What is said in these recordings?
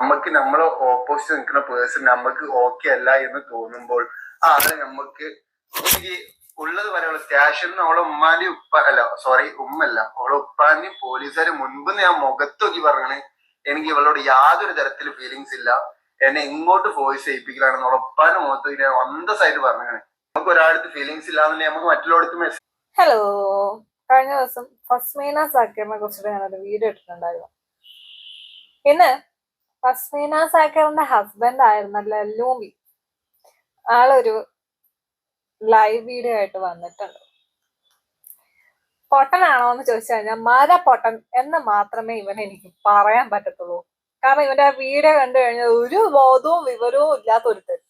നമുക്ക് നമ്മളെ ഓപ്പോസിറ്റ് നിൽക്കുന്ന പേഴ്സൺ നമുക്ക് ഓക്കെ അല്ല എന്ന് തോന്നുമ്പോൾ ആ അത് നമുക്ക് ഉള്ളത് പറയാനുള്ള സ്റ്റേഷനിൽ അവളെ ഉമ്മാന്റെ ഉപ്പ അല്ല സോറി ഉമ്മല്ല അവളെ ഉപ്പാന്റെയും പോലീസുകാരെ മുൻപ് ഞാൻ മുഖത്ത് നോക്കി പറഞ്ഞു എനിക്ക് ഇവളോട് യാതൊരു തരത്തിലും ഫീലിങ്സ് ഇല്ല. എന്നെ ഇങ്ങോട്ട് വോയിസ് ചെയ്യിപ്പിക്കലാണെന്ന് അവളെ ഉപ്പാന്റെ മുഖത്ത് ഞാൻ സൈഡ് പറഞ്ഞു നമുക്ക് ഒരാളടുത്ത് ഫീലിങ്സ് ഇല്ലാന്നുണ്ടെങ്കിൽ നമുക്ക് മറ്റുള്ളവർക്ക് മെസ്സേജ് ഹലോ കഴിഞ്ഞ ദിവസം ഫസ്മീന സാക്കിറിനെ കുറിച്ചിട്ട് ഞാനൊരു വീഡിയോ ഇട്ടിട്ടുണ്ടായിരുന്നു. ഇന്ന് ഫസ്മീന സാക്കറിന്റെ ഹസ്ബൻഡ് ആയിരുന്നല്ലോ ലൂമി. ആളൊരു ലൈവ് വീഡിയോ ആയിട്ട് വന്നിട്ടുണ്ട്. പൊട്ടനാണോ എന്ന് ചോദിച്ചു കഴിഞ്ഞാൽ മര പൊട്ടൻ എന്ന് മാത്രമേ ഇവനെ എനിക്ക് പറയാൻ പറ്റത്തുള്ളൂ. കാരണം ഇവന്റെ ആ വീഡിയോ കണ്ടു കഴിഞ്ഞാൽ ഒരു ബോധവും വിവരവും ഇല്ലാത്ത ഒരുത്തൻ.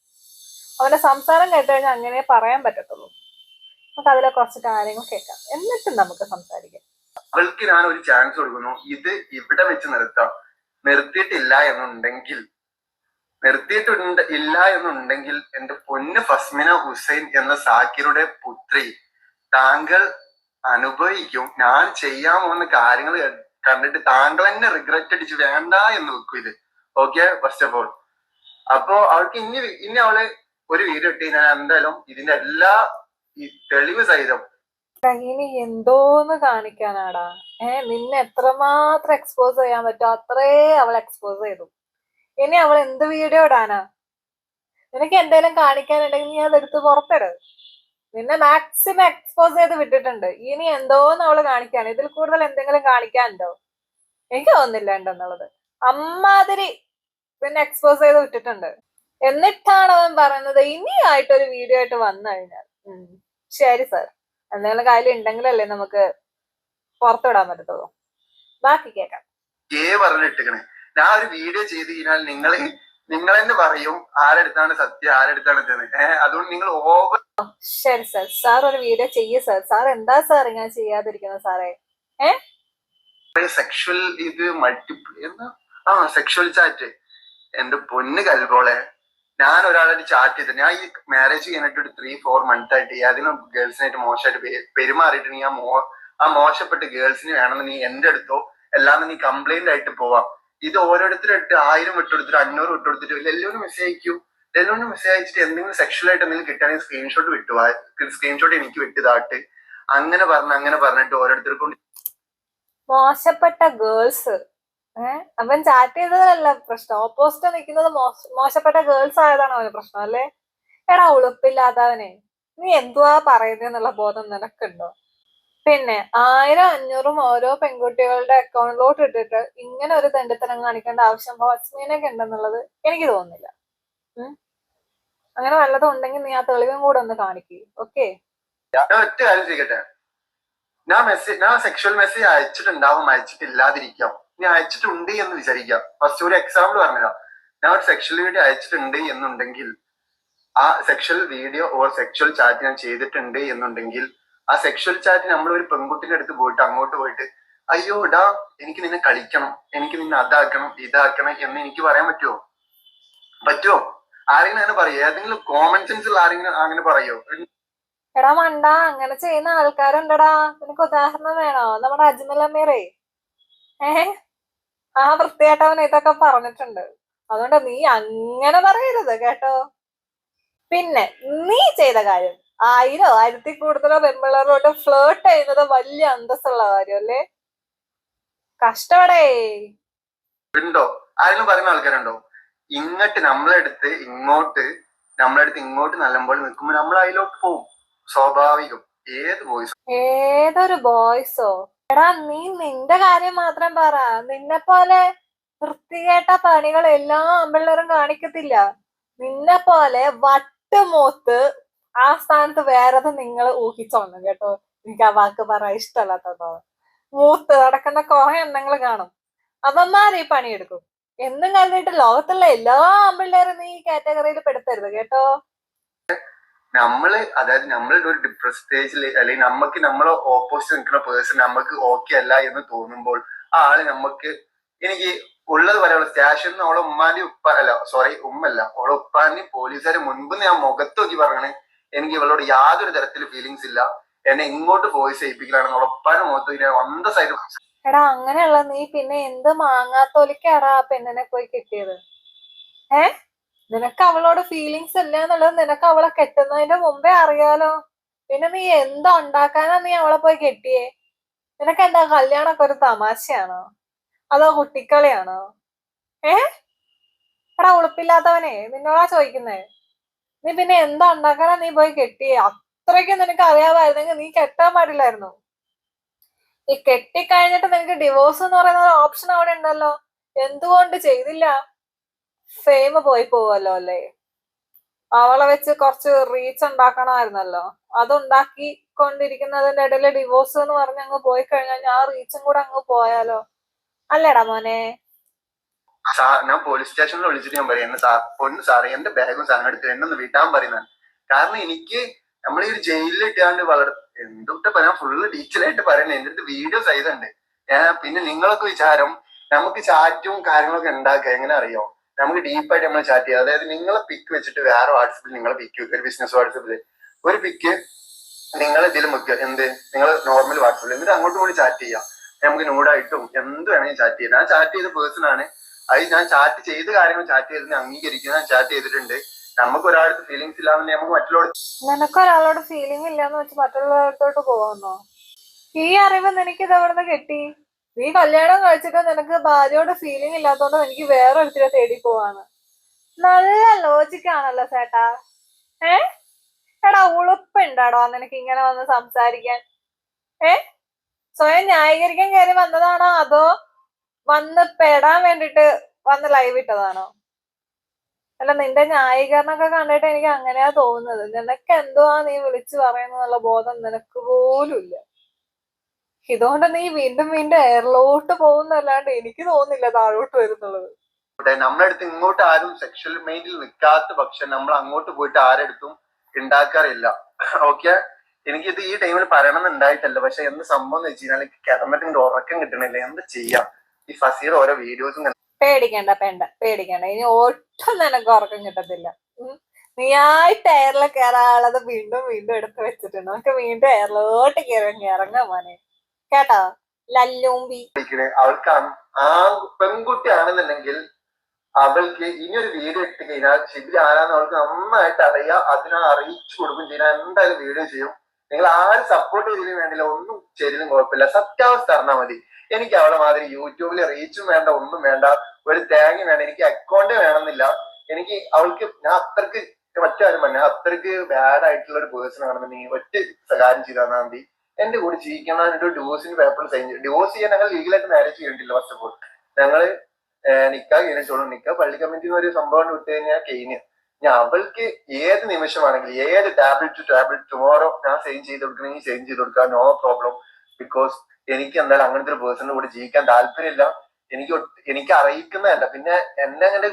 അവന്റെ സംസാരം കേട്ട് കഴിഞ്ഞാൽ അങ്ങനെ പറയാൻ പറ്റത്തുള്ളൂ. നമുക്ക് അതിലെ കുറച്ച് കാര്യങ്ങൾ കേൾക്കാം. എന്നിട്ട് നമുക്ക് സംസാരിക്കാം. അവൾക്ക് ഞാൻ ഒരു ചാൻസ് കൊടുക്കുന്നു. ഇത് ഇവിടെ വെച്ച് നിർത്താം. നിർത്തിയിട്ടില്ല എന്നുണ്ടെങ്കിൽ നിർത്തിയിട്ടുണ്ട് ഇല്ല എന്നുണ്ടെങ്കിൽ എന്റെ പൊന്ന് ഫസ്മിന ഹുസൈൻ എന്ന സാക്കിറുടെ പുത്രി താങ്കൾ അനുഭവിക്കും. ഞാൻ ചെയ്യാൻ പോകുന്ന കാര്യങ്ങൾ കണ്ടിട്ട് താങ്കൾ തന്നെ റിഗ്രറ്റ് അടിച്ച്. വേണ്ട എന്ന് വെക്കും ഇത്. ഓക്കെ ഫസ്റ്റ് ഓഫ് ഓൾ അപ്പോ അവൾക്ക് ഇനി ഇനി അവൾ ഒരു വീഡിയോ ഇട്ട് ഞാൻ എന്തായാലും ഇതിന്റെ എല്ലാ തെളിവ് സഹിതം എന്തോന്ന് കാണിക്കാനാടാ? ഏ നിന്നെ എത്രമാത്രം എക്സ്പോസ് ചെയ്യാൻ പറ്റുമോ അത്രേ അവൾ എക്സ്പോസ് ചെയ്തു. ഇനി അവൾ എന്ത് വീഡിയോ ഇടാനാ? നിനക്ക് എന്തെങ്കിലും കാണിക്കാനുണ്ടെങ്കിൽ നീ അതെടുത്ത് പുറത്തിട്. നിന്നെ മാക്സിമം എക്സ്പോസ് ചെയ്ത് വിട്ടിട്ടുണ്ട്. ഇനി എന്തോന്ന് അവൾ കാണിക്കാണ് ഇതിൽ കൂടുതൽ എന്തെങ്കിലും കാണിക്കാനുണ്ടോ? എനിക്ക് തോന്നുന്നില്ല ഉണ്ടെന്നുള്ളത്. അമ്മാതിരി പിന്നെ എക്സ്പോസ് ചെയ്ത് വിട്ടിട്ടുണ്ട്. എന്നിട്ടാണ് അവൻ പറയുന്നത് ഇനിയായിട്ടൊരു വീഡിയോ ആയിട്ട് വന്നു കഴിഞ്ഞാൽ. ശരി സർ എന്തെങ്കിലും കാര്യം ഉണ്ടെങ്കിലല്ലേ നമുക്ക് പുറത്തുവിടാൻ പറ്റത്തുള്ളൂ. ബാക്കി കേൾക്കാം ഏ പറഞ്ഞിട്ടിക്കണേ ഞാൻ ഒരു വീഡിയോ ചെയ്ത് കഴിഞ്ഞാൽ നിങ്ങൾ നിങ്ങൾ തന്നെ പറയും ആരെടുത്താണ് സത്യം ആരെടുത്താണ് അതുകൊണ്ട് നിങ്ങൾ ഓവർ ശരി സർ സാർ ഒരു വീഡിയോ ചെയ്യേ സർ സാർ എന്താ സാർ ഇങ്ങനെ ചെയ്യാതിരിക്കുന്നത് സാറേ സെക്ഷൽ ഇത് മൾട്ടിപ്പിൾ എന്താ? ആ സെക്ഷൽ ചാറ്റ് എന്റെ പൊന്ന് കൽപോളെ ഞാൻ ഒരാളായിട്ട് ചാറ്റ് ചെയ്തത് ഞാൻ ഈ മാരേജ് കഴിഞ്ഞിട്ട് ഒരു ത്രീ ഫോർ മന്ത് ആയിട്ട് അതിനും ഗേൾസിനായിട്ട് മോശമായിട്ട് പെരുമാറിയിട്ട് ഞാൻ മോ ആ മോശപ്പെട്ട ഗേൾസിന് വേണമെന്ന് നീ എന്റെ അടുത്തോ എല്ലാം നീ കംപ്ലൈന്റ് ആയിട്ട് പോവാം. ഇത് ഓരോരുത്തരായിട്ട് ആയിരം വിട്ടെടുത്തിട്ട് അഞ്ഞൂറ് വിട്ടെടുത്തിട്ട് എല്ലാവരും മെസ്സേജ് അയക്കൂ എല്ലാവരും മെസ്സേജ് അയച്ചിട്ട് എന്തെങ്കിലും സെക്ഷൽ ആയിട്ട് എന്തെങ്കിലും കിട്ടുകയാണെങ്കിൽ സ്ക്രീൻഷോട്ട് വിട്ടുവാ. സ്ക്രീൻഷോട്ട് എനിക്ക് വിട്ടതാട്ട് അങ്ങനെ പറഞ്ഞ് അങ്ങനെ പറഞ്ഞിട്ട് ഓരോരുത്തർക്കും മോശപ്പെട്ട ഗേൾസ് അവൻ ചാറ്റ് ചെയ്തതല്ല പ്രശ്നം. ഓപ്പോസിറ്റ് നിൽക്കുന്നത് മോശപ്പെട്ട ഗേൾസ് ആയതാണ് അവന് പ്രശ്നം അല്ലേ? എടാ ഉളുപ്പില്ലാത്തവനെ. നീ എന്തുവാ പറയുന്നതെന്നുള്ള ബോധം നിനക്കുണ്ടോ? പിന്നെ ആയിരം അഞ്ഞൂറും ഓരോ പെൺകുട്ടികളുടെ അക്കൗണ്ടിലോട്ട് ഇട്ടിട്ട് ഇങ്ങനെ ഒരു തെണ്ടിത്തരം കാണിക്കേണ്ട ആവശ്യം വസ്മീനൊക്കെ ഉണ്ടെന്നുള്ളത് എനിക്ക് തോന്നുന്നില്ല. അങ്ങനെ വല്ലതും ഉണ്ടെങ്കിൽ നീ ആ തെളിവും കൂടെ ഒന്ന് കാണിക്കൂ. ഓക്കെ ഒറ്റ കാര്യം ചെയ്യട്ടെ ഞാൻ മെസ്സേജ് ഞാൻ സെക്ഷൽ മെസ്സേജ് അയച്ചിട്ടുണ്ടാവും അയച്ചിട്ടില്ലാതിരിക്കാം. ഞാൻ അയച്ചിട്ടുണ്ട് എന്ന് വിചാരിക്കാം. ഫസ്റ്റ് ഒരു എക്സാമ്പിൾ പറഞ്ഞുതരാം ഞാൻ ഒരു സെക്ഷൽ വീഡിയോ അയച്ചിട്ടുണ്ട് എന്നുണ്ടെങ്കിൽ ആ sexual video or sexual chat ഞാൻ ചെയ്തിട്ടുണ്ട് എന്നുണ്ടെങ്കിൽ ആ സെക്ഷൽ ചാറ്റ് നമ്മൾ ഒരു പെൺകുട്ടിന്റെ അടുത്ത് പോയിട്ട് അങ്ങോട്ട് പോയിട്ട് അയ്യോ ഡാ എനിക്ക് നിന്നെ കളിക്കണം എനിക്ക് നിന്നെ അതാക്കണം ഇതാക്കണം എന്ന് എനിക്ക് പറയാൻ പറ്റുമോ പറ്റുമോ ആരെങ്കിലും അങ്ങനെ പറയോ? ഏതെങ്കിലും കോമൺ സെൻസ് ഉള്ള ആരെങ്കിലും അങ്ങനെ പറയോ? എടാ മണ്ട അങ്ങനെ ചെയ്യുന്ന ആൾക്കാരുണ്ടടാ. നിനക്ക് ഉദാഹരണം വേണോ? നമ്മുടെ അജ്മൽ അമീറേ. ഏ? ആ വൃത്തിയായിട്ട് അവൻ ഇതൊക്കെ പറഞ്ഞിട്ടുണ്ട്. അതുകൊണ്ട് നീ അങ്ങനെ പറയരുത് കേട്ടോ. പിന്നെ നീ ചെയ്ത കാര്യം ആയിരോ? ആയിരത്തി കൂടുതലോ പെൺപിള്ളേരോട്ട് ഫ്ലേർട്ട് ചെയ്യുന്നത് വലിയ അന്തസ്സുള്ള കാര്യമല്ലേ? കഷ്ടപ്പെടേ ഉണ്ടോ? ആരെങ്കിലും പറയുന്ന ആൾക്കാരുണ്ടോ? ഇങ്ങോട്ട് നമ്മളെടുത്ത് ഇങ്ങോട്ട് നമ്മളെടുത്ത് ഇങ്ങോട്ട് നല്ലപോലെ നിൽക്കുമ്പോൾ നമ്മൾ അതിലോട്ട് പോവും. സ്വാഭാവികം. ഏത് വോയിസ് ഏതൊരു ബോയ്സോ എടാ നീ നിന്റെ കാര്യം മാത്രം പറ. നിന്നെ പോലെ വൃത്തികേട്ട പണികൾ എല്ലാ ആമ്പിള്ളേരും കാണിക്കത്തില്ല. നിന്നെ പോലെ വട്ടുമൂത്ത് ആ സ്ഥാനത്ത് വേറെ നിങ്ങൾ ഊഹിച്ചോണം കേട്ടോ. എനിക്ക് ആ വാക്ക് പറയാൻ ഇഷ്ടമല്ലാത്തതോ. മൂത്ത് നടക്കുന്ന കുറെ എണ്ണങ്ങൾ കാണും. അവന്മാർ ഈ പണിയെടുക്കും. എന്നും കണ്ടിട്ട് ലോകത്തുള്ള എല്ലാ ആമ്പിള്ളേരും ഈ കാറ്റഗറിയിൽ പെടുത്തരുത് കേട്ടോ. നമ്മൾ അതായത് നമ്മളുടെ ഒരു ഡിപ്രസ് സ്റ്റേജിൽ അല്ലെങ്കിൽ നമുക്ക് നമ്മളെ ഓപ്പോസിറ്റ് നിൽക്കുന്ന പേഴ്സൺ നമുക്ക് ഓക്കെ അല്ല എന്ന് തോന്നുമ്പോൾ ആ ആൾ നമുക്ക് എനിക്ക് ഉള്ളത് പറയാനുള്ള സ്റ്റാഷൻ അവളെ ഉമ്മാന്റെ ഉപ്പ അല്ല സോറി ഉമ്മല്ല അവളെ ഉപ്പാന്റെ പോലീസുകാരെ മുൻപ് ഞാൻ മുഖത്ത് നോക്കി പറയണേ എനിക്ക് ഇവളോട് യാതൊരു തരത്തിൽ ഫീലിങ്സ് ഇല്ല. എന്നെ ഇങ്ങോട്ട് വോയിസ് ചെയ്യിപ്പിക്കലാണ് അവളെ ഉപ്പാന്റെ മുഖത്ത് വന്ന അന്തസ്സായിട്ട് എടാ അങ്ങനെയുള്ള നീ പിന്നെ എന്ത് മാങ്ങാത്തോലിക്കാടാ ആ പെണ്ണിനെ പോയി കിട്ടിയത്? ഏ? നിനക്ക് അവളോട് ഫീലിങ്സ് ഇല്ല എന്നുള്ളത് നിനക്ക് അവളെ കെട്ടുന്നതിന്റെ മുമ്പേ അറിയാലോ. പിന്നെ നീ എന്താ ഉണ്ടാക്കാനാ നീ അവളെ പോയി കെട്ടിയേ? നിനക്ക് എന്താ കല്യാണൊക്കെ ഒരു തമാശയാണോ? അതോ കുട്ടിക്കളിയാണോ? ഏ? എടാ ഉളുപ്പില്ലാത്തവനെ നിന്നോടാ ചോദിക്കുന്നേ. നീ പിന്നെ എന്താ ഉണ്ടാക്കാനാ നീ പോയി കെട്ടിയ? അത്രയ്ക്ക് നിനക്ക് അറിയാമായിരുന്നെങ്കിൽ നീ കെട്ടാൻ പാടില്ലായിരുന്നു. ഈ കെട്ടിക്കഴിഞ്ഞിട്ട് നിനക്ക് ഡിവോഴ്സ് എന്ന് പറയുന്ന ഒരു ഓപ്ഷൻ അവിടെ ഉണ്ടല്ലോ. എന്തുകൊണ്ട് ചെയ്തില്ല? ഫെയിം പോയി പോവല്ലോ അല്ലേ? അവളെ വെച്ച് കുറച്ച് റീച്ച് ഉണ്ടാക്കണമായിരുന്നല്ലോ. അതുണ്ടാക്കി കൊണ്ടിരിക്കുന്നതിന്റെ ഇടയിൽ ഡിവോഴ്സ് എന്ന് പറഞ്ഞ് അങ്ങ് പോയി കഴിഞ്ഞാൽ ആ റീച്ചും കൂടെ അങ്ങ് പോയാലോ? അല്ലേടാ മോനെ. സാർ ഞാൻ പോലീസ് സ്റ്റേഷനിൽ വിളിച്ചിട്ട് ഞാൻ പറയുന്നത് സാർ പൊന്ന് സാറേ എന്റെ ബാഗും സാധനം എടുത്ത് എന്നെ ഒന്ന് വിട്ടാൻ പറയുന്നത് കാരണം എനിക്ക് നമ്മൾ ഈ ഒരു ജയിലിൽ ഇട്ടാണ്ട് വളർ എന്തൊക്കെ പറയാൻ ഫുള്ള് ഡീറ്റെയിൽ ആയിട്ട് പറയുന്നത് എന്റെ അടുത്ത് വീഡിയോ സൈതുണ്ട് പിന്നെ നിങ്ങളൊക്കെ വിചാരം നമുക്ക് ചാറ്റും കാര്യങ്ങളൊക്കെ ഉണ്ടാക്കുക എങ്ങനെ അറിയോ? നമുക്ക് ഡീപ്പായിട്ട് നമ്മൾ ചാറ്റ് ചെയ്യാം. അതായത് നിങ്ങളെ പിക്ക് വെച്ചിട്ട് വേറെ വാട്സപ്പിൽ നിങ്ങളെ പിക്ക് ഒരു ബിസിനസ് വാട്സപ്പിൽ ഒരു പിക്ക് നിങ്ങൾ ഇതിൽ മുക്കുക എന്ത്? നിങ്ങൾ നോർമൽ വാട്സപ്പിൽ എന്നിട്ട് അങ്ങോട്ടും കൂടി ചാറ്റ് ചെയ്യാം. നമുക്ക് നൂഡായിട്ടും എന്ത് വേണമെങ്കിലും ചാറ്റ് ചെയ്യാം. ആ ചാറ്റ് ചെയ്ത പേഴ്സൺ ആണ് അത് ഞാൻ ചാറ്റ് ചെയ്ത കാര്യങ്ങൾ ചാറ്റ് ചെയ്തതിനെ അംഗീകരിക്കുന്ന ചാറ്റ് ചെയ്തിട്ടുണ്ട്. നമുക്ക് ഒരാൾക്ക് ഫീലിങ്സ് ഇല്ലാന്ന് നമുക്ക് മറ്റുള്ളവർ നിനക്ക് ഒരാളോട് ഫീലിംഗ് ഇല്ലാന്ന് വെച്ച് മറ്റുള്ളവരടുത്തോട്ട് പോവാന്നോ ഈ അറിവ് നിനക്ക് ഇത് എവിടുന്ന് കിട്ടി? നീ കല്യാണം കഴിച്ചിട്ട് നിനക്ക് ഭാര്യയോട് ഫീലിംഗ് ഇല്ലാത്തോണ്ട് എനിക്ക് വേറെ ഒരുത്തിരെ തേടി പോവാണ് നല്ല ലോജിക് ആണല്ലോ ചേട്ടാ. ഏ? എടാ ഉളുപ്പുണ്ടാടോ നിനക്ക് ഇങ്ങനെ വന്ന് സംസാരിക്കാൻ. ഏ? സ്വയം ന്യായീകരിക്കാൻ കയറി വന്നതാണോ അതോ വന്ന് പെടാൻ വേണ്ടിട്ട് വന്ന് ലൈവ് ഇട്ടതാണോ? അല്ല നിന്റെ ന്യായീകരണമൊക്കെ കണ്ടിട്ട് എനിക്ക് അങ്ങനെയാ തോന്നുന്നത്. നിനക്ക് എന്തുവാ നീ വിളിച്ചു പറയുന്നുള്ള ബോധം നിനക്ക് പോലും ഇല്ല. ഇതുകൊണ്ട് നീ വീണ്ടും വീണ്ടും എയറിലോട്ട് പോകുന്നല്ലാണ്ട് എനിക്ക് തോന്നുന്നില്ല താഴോട്ട് വരുന്നുള്ളത്. നമ്മളടുത്ത് ഇങ്ങോട്ട് ആരും സെക്ഷൽ മൈൻഡിൽ നിൽക്കാത്ത പക്ഷം നമ്മൾ അങ്ങോട്ട് പോയിട്ട് ആരെടുത്തും ഉണ്ടാക്കാറില്ല ഓക്കെ എനിക്കിത് ഈ ടൈമിൽ പറയണമെന്നുണ്ടായിട്ടല്ല പക്ഷെ എന്ത് സംഭവം എന്ന് വെച്ച് കഴിഞ്ഞാൽ കിടന്നിട്ട് ഉറക്കം കിട്ടണില്ല. എന്ത് ചെയ്യാം? ഈ ഫസീർ ഓരോ വീഡിയോസും പേടിക്കണ്ട പേണ്ട പേടിക്കണ്ട. ഇനി ഒട്ടും നിനക്ക് ഉറക്കം കിട്ടത്തില്ല. നീയായിട്ട് എയറിൽ കയറാനുള്ളത് വീണ്ടും വീണ്ടും എടുത്ത് വെച്ചിട്ടുണ്ട്. നമുക്ക് വീണ്ടും എയറിലോട്ട് കയറി ഇറങ്ങാൻ മോനെ. കേട്ടോ? ലല്ലൂമ്പി അവൾക്ക് പെൺകുട്ടി ആണെന്നുണ്ടെങ്കിൽ അവൾക്ക് ഇനിയൊരു വീഡിയോ ഇട്ട് കഴിഞ്ഞാൽ ശിബിരി ആരാന്ന് അവൾക്ക് നന്നായിട്ട് അറിയാം. അതിനെ അറിയിച്ചു കൊടുക്കും ചെയ്യാൻ എന്തായാലും വീഡിയോ ചെയ്യും. നിങ്ങൾ ആരും സപ്പോർട്ട് ചെയ്തതിനു വേണ്ടില്ല ഒന്നും ചെയ്തതിനും കുഴപ്പമില്ല. സത്യാവസ്ഥ അറിഞ്ഞാൽ മതി. എനിക്ക് അവളെ മാതിരി യൂട്യൂബിൽ റീച്ചും വേണ്ട ഒന്നും വേണ്ട ഒരു തേങ്ങ വേണം എനിക്ക് അക്കൗണ്ട് വേണമെന്നില്ല. എനിക്ക് അവൾക്ക് ഞാൻ അത്രയ്ക്ക് മറ്റാരും പറഞ്ഞ അത്രയ്ക്ക് ബാഡ് ആയിട്ടുള്ള ഒരു പേഴ്സൺ ആണെന്നുണ്ടെങ്കിൽ ഒറ്റ കാര്യം ചെയ്താൽ മതി. എന്റെ കൂടെ ജീവിക്കണം എന്നിട്ട് ഡിവോഴ്സിന് പേപ്പർ സൈൻ ചെയ്യും. ഡിവോഴ്സ് ചെയ്യാൻ ഞങ്ങൾ ലീഗലായിട്ട് മാരേജ് ചെയ്യണ്ടില്ല ഫസ്റ്റ് ഓഫ് ഓൾ ഞങ്ങൾ നിക്കാ കഴിഞ്ഞിട്ടുള്ളൂ. നിക്കാ പള്ളി കമ്മിറ്റി ഒരു സംഭവം വിട്ട് കഴിഞ്ഞാൽ കഴിഞ്ഞ്. ഞാൻ അവൾക്ക് ഏത് നിമിഷമാണെങ്കിലും ഏത് ടാബ്ലറ്റ് ടു ടാബ്ലറ്റ് ടുമോറോ ഞാൻ സെയിൻ ചെയ്ത് കൊടുക്കണമെങ്കിൽ സെയിൻ ചെയ്ത് കൊടുക്കാം നോ പ്രോബ്ലം ബിക്കോസ് എനിക്ക് എന്തായാലും അങ്ങനത്തെ ഒരു പേഴ്സണിന്റെ കൂടെ ജീവിക്കാൻ താല്പര്യമില്ല. എനിക്ക് എനിക്ക് അറിയിക്കുന്നതല്ല. പിന്നെ എന്നെ അങ്ങനെ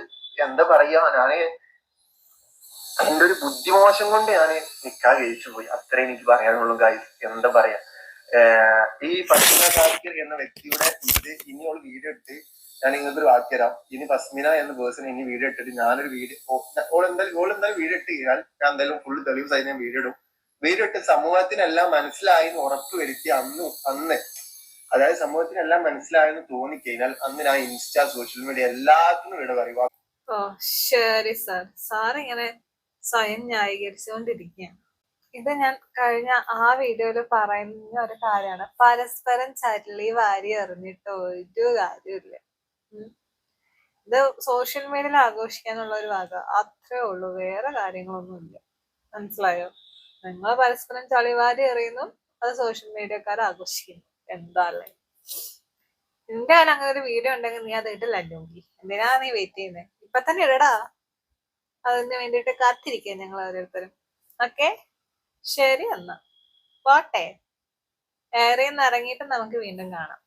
എന്താ പറയാ ഞാൻ എന്റെ ഒരു ബുദ്ധിമോശം കൊണ്ട് ഞാൻ നിക്കാ കഴിച്ചു പോയി. അത്രേ എനിക്ക് പറയാനുള്ളൂ ഗൈസ് എന്താ പറയാ? ഈ ഫസ്മിന കാർക്കർ എന്ന വ്യക്തിയുടെ ഇത് ഇനി ഒരു വീഡിയോ ഇട്ട് ഞാൻ നിങ്ങൾക്ക് ഒരു വാക്ക് തരാം. ഇനി ഫസ്മിന എന്ന പേഴ്സൺ ഇനി വീഡിയോ ഇട്ടിട്ട് ഞാനൊരു വീഡിയോ ഓൾ എന്തായാലും ഓൾ എന്തായാലും വീഡിയോ ഇട്ട് കഴിഞ്ഞാൽ ഞാൻ എന്തായാലും ഫുൾ തെളിവ് സഹിതം വീഡിയോ ഇടും. വീഡിയോ ഇട്ട് സമൂഹത്തിനെല്ലാം മനസ്സിലായി എന്ന് ഉറപ്പ് വരുത്തി അന്ന് അന്ന് അതായത് സമൂഹത്തിനെല്ലാം മനസ്സിലായെന്ന് തോന്നിക്കഴിഞ്ഞാൽ അന്ന് ആ ഇൻസ്റ്റാ സോഷ്യൽ മീഡിയ എല്ലാത്തിനും ഇവിടെ പറയുക ഓ ശരി സാർ. സാർ ഇങ്ങനെ സ്വയം ന്യായീകരിച്ചുകൊണ്ടിരിക്കുകയാണ്. ഇത് ഞാൻ കഴിഞ്ഞ ആ വീഡിയോയിൽ പറയുന്ന ഒരു കാര്യമാണ്. പരസ്പരം ചരളി വാരി എറിഞ്ഞിട്ട് ഒരു കാര്യമില്ല. ഇത് സോഷ്യൽ മീഡിയയിൽ ആഘോഷിക്കാനുള്ള ഒരു വക. അത്രേ ഉള്ളൂ. വേറെ കാര്യങ്ങളൊന്നുമില്ല. മനസ്സിലായോ? നിങ്ങൾ പരസ്പരം ചളിവാരി എറിയുന്നു അത് സോഷ്യൽ മീഡിയക്കാർ ആഘോഷിക്കുന്നു. എന്താ അല്ലേ നിന്റെ അവൻ അങ്ങനെ ഒരു വീഡിയോ ഉണ്ടെങ്കിൽ നീ അത് ഇട്ടില്ലല്ലോങ്കി എന്തിനാ നീ വെയിറ്റ് ചെയ്യുന്നത് ഇപ്പൊ തന്നെ ഇടടാ. അതിന് വേണ്ടിയിട്ട് കാത്തിരിക്കുക ഞങ്ങൾ ഓരോരുത്തരും. ഓക്കെ ശരി എന്നാ. പോട്ടെ. ഏറെ ഇറങ്ങിയിട്ട് നമുക്ക് വീണ്ടും കാണാം.